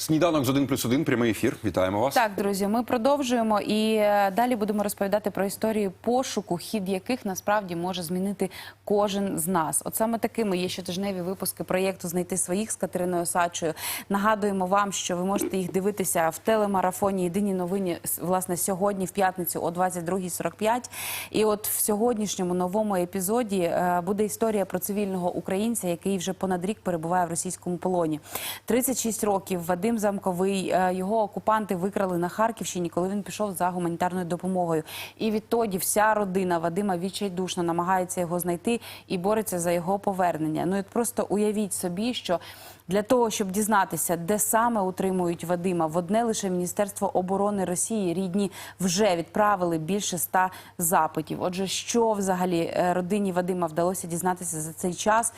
Сніданок з 1 плюс 1, прямий ефір. Вітаємо вас. Так, друзі, ми продовжуємо і е, далі будемо розповідати про історії пошуку, хід яких насправді може змінити кожен з нас. От саме такими є щотижневі випуски проєкту Знайти своїх з Катериною Сачою. Нагадуємо вам, що ви можете їх дивитися в телемарафоні Єдині новини власне сьогодні, в п'ятницю о 22.45. І от в сьогоднішньому новому епізоді е, буде історія про цивільного українця, який вже понад рік перебуває в російському полоні. 36 років Вадим Замковий. е, Його окупанти викрали на Харківщині, коли він пішов за гуманітарною допомогою. І відтоді вся родина Вадима відчайдушно намагається його знайти і бореться за його повернення. Ну і просто уявіть собі, що для того, щоб дізнатися, де саме утримують Вадима, в одне лише Міністерство оборони Росії рідні вже відправили більше ста запитів. Отже, що взагалі е, родині Вадима вдалося дізнатися за цей час?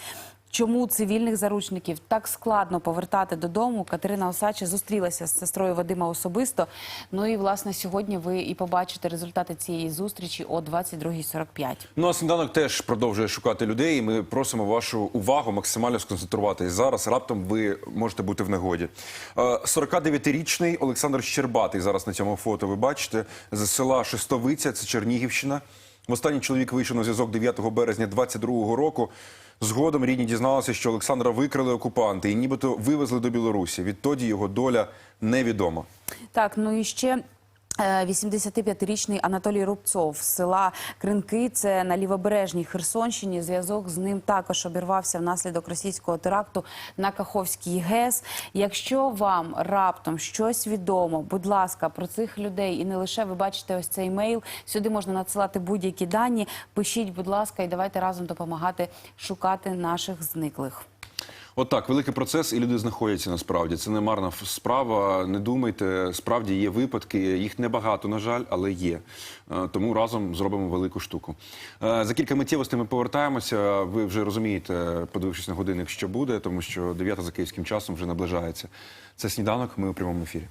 Чому цивільних заручників так складно повертати додому? Катерина Осача зустрілася з сестрою Вадима особисто. Ну і власне сьогодні ви і побачите результати цієї зустрічі о 22.45. Ну а сніданок теж продовжує шукати людей. і Ми просимо вашу увагу максимально сконцентруватись. Зараз раптом ви можете бути в негоді. Е, 49-річний Олександр Щербатий зараз на цьому фото. Ви бачите з села Шестовиця, це Чернігівщина. Востанній чоловік вийшов на зв'язок 9 березня 22-го року. Згодом рідні дізналися, що Олександра викрили окупанти і нібито вивезли до Білорусі. Відтоді його доля невідома. Так, ну і ще. Е, 85-річний Анатолій Рубцов з села Кринки, це на лівобережній Херсонщині. Зв'язок з ним також обірвався внаслідок російського теракту на Каховській ГЕС. Якщо вам раптом щось відомо, будь ласка, про цих людей і не лише ви бачите ось цей мейл. Сюди можна надсилати будь-які дані. Пишіть, будь ласка, і давайте разом допомагати шукати наших зниклих. Отак, великий процес, і люди знаходяться насправді. Це не марна справа. Не думайте, справді є випадки. Їх небагато, на жаль, але є. Е, Тому разом зробимо велику штуку. Е, За кілька миттєвостей ми повертаємося. Ви вже розумієте, подивившись на годинник, що буде, тому що 9 за київським часом вже наближається. Це сніданок. Ми у прямому ефірі.